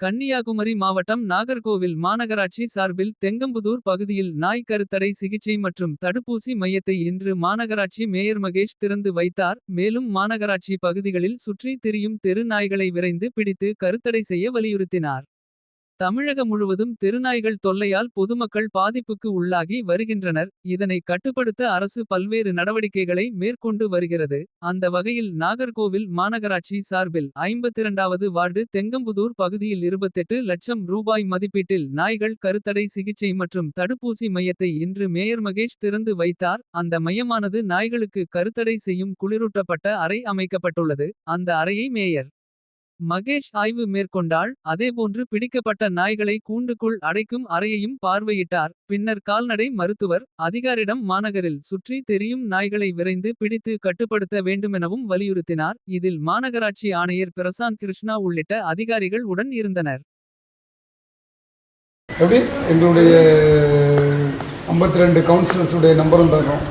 கன்னியாகுமரி மாவட்டம் நாகர்கோவில் மாநகராட்சி சார்பில் தெங்கம்புதூர் பகுதியில் நாய் கருத்தடை சிகிச்சை மற்றும் தடுப்பூசி மையத்தை இன்று மாநகராட்சி மேயர் மகேஷ் திறந்து வைத்தார். மேலும் மாநகராட்சி பகுதிகளில் சுற்றி திரியும் தெரு நாய்களை விரைந்து பிடித்து கருத்தடை செய்ய வலியுறுத்தினார். தமிழகம் முழுவதும் தெருநாய்கள் தொல்லையால் பொதுமக்கள் பாதிப்புக்கு உள்ளாகி வருகின்றனர். இதனை கட்டுப்படுத்த அரசு பல்வேறு நடவடிக்கைகளை மேற்கொண்டு வருகிறது. அந்த வகையில் நாகர்கோவில் மாநகராட்சி சார்பில் ஐம்பத்திரண்டாவது வார்டு தெங்கம்புதூர் பகுதியில் 28 லட்சம் ரூபாய் மதிப்பீட்டில் நாய்கள் கருத்தடை சிகிச்சை மற்றும் தடுப்பூசி மையத்தை இன்று மேயர் மகேஷ் திறந்து வைத்தார். அந்த மையமானது நாய்களுக்கு கருத்தடை செய்யும் குளிரூட்டப்பட்ட அறை அமைக்கப்பட்டுள்ளது. அந்த அறையை மேயர் மகேஷ் ஆய்வு மேற்கொண்டாள். அதேபோன்று பிடிக்கப்பட்ட நாய்களை கூண்டுக்குள் அடைக்கும் அறையையும் பார்வையிட்டார். பின்னர் கால்நடை மருத்துவர் அதிகாரிடம் மாநகரில் சுற்றி தெரியும் நாய்களை விரைந்து பிடித்து கட்டுப்படுத்த வேண்டுமெனவும் வலியுறுத்தினார். இதில் மாநகராட்சி ஆணையர் பிரசாந்த் கிருஷ்ணா உள்ளிட்ட அதிகாரிகள் உடன் இருந்தனர். எப்படி? எங்களுடைய ஐம்பத்தி ரெண்டு கவுன்சிலர்ஸுடைய நம்பரும் தரோம்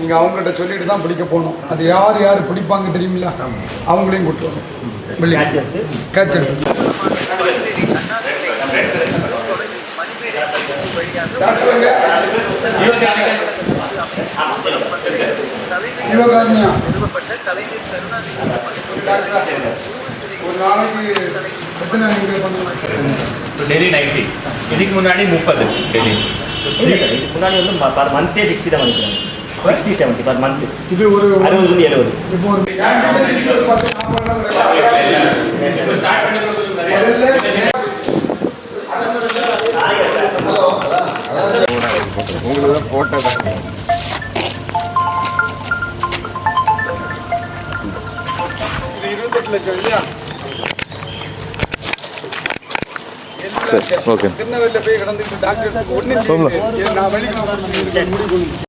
நீங்கள் அவங்ககிட்ட சொல்லிட்டு தான் பிடிக்க போகணும். அது யார் யார் பிடிப்பாங்க தெரியுமில்ல? அவங்களையும் கூட்டு வரணும் கேச்சர்ஸ் டாக்டருங்க சிவகாமியா ஒரு நாளைக்கு எத்தனை நீங்கள் பண்ணுவீங்க டெய்லி நைன்ட்டி இதுக்கு முன்னாடி முப்பது டெய்லி. இதுக்கு முன்னாடி வந்து பர் மந்த்தே சிக்ஸ்டி தான் பண்ணிக்கிறாங்க சிக்ஸ்டி செவன்ட்டி பர் மந்த் இது ஒரு அறுபதுலேருந்து எழுபது. இப்போ ஒரு ஒரு பத்து நாற்பது முதல்ல இது இருபத்தெட்டு லட்சம் இல்லையா? ஓகே. திருநெல்வேலியில் போய் கிடந்துட்டு டாக்டர்ஸ் ஒன்றும் நான் வெளியே முடிவு